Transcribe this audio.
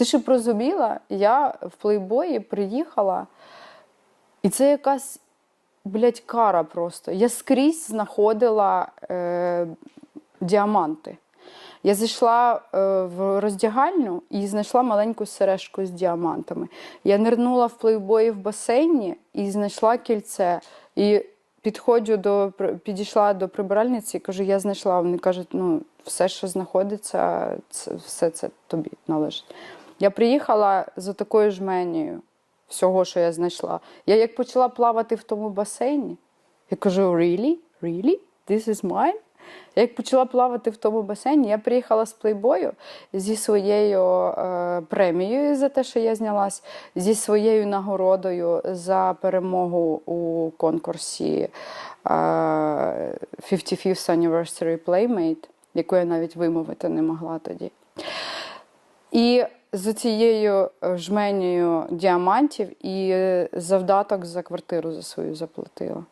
Ти щоб розуміла, я в плейбої приїхала, і це якась, блядь, кара просто. Я скрізь знаходила е, діаманти. Я зайшла е, в роздягальню і знайшла маленьку сережку з діамантами. Я нирнула в плейбої в басейні і знайшла кільце. І підходжу до підійшла до прибиральниці і кажу, я знайшла. Вони кажуть, ну, все, що знаходиться, це, все це тобі належить. Я приїхала з такою жменею всього, що я знайшла. Я як почала плавати в тому басейні, я кажу: really? Really? This is mine? Я як почала плавати в тому басейні, я приїхала з плейбою зі своєю е, премією за те, що я знялась, зі своєю нагородою за перемогу у конкурсі е, 55th Anniversary Playmate, яку я навіть вимовити не могла тоді. І з цією е, жменею діамантів і е, завдаток за квартиру за свою заплатила.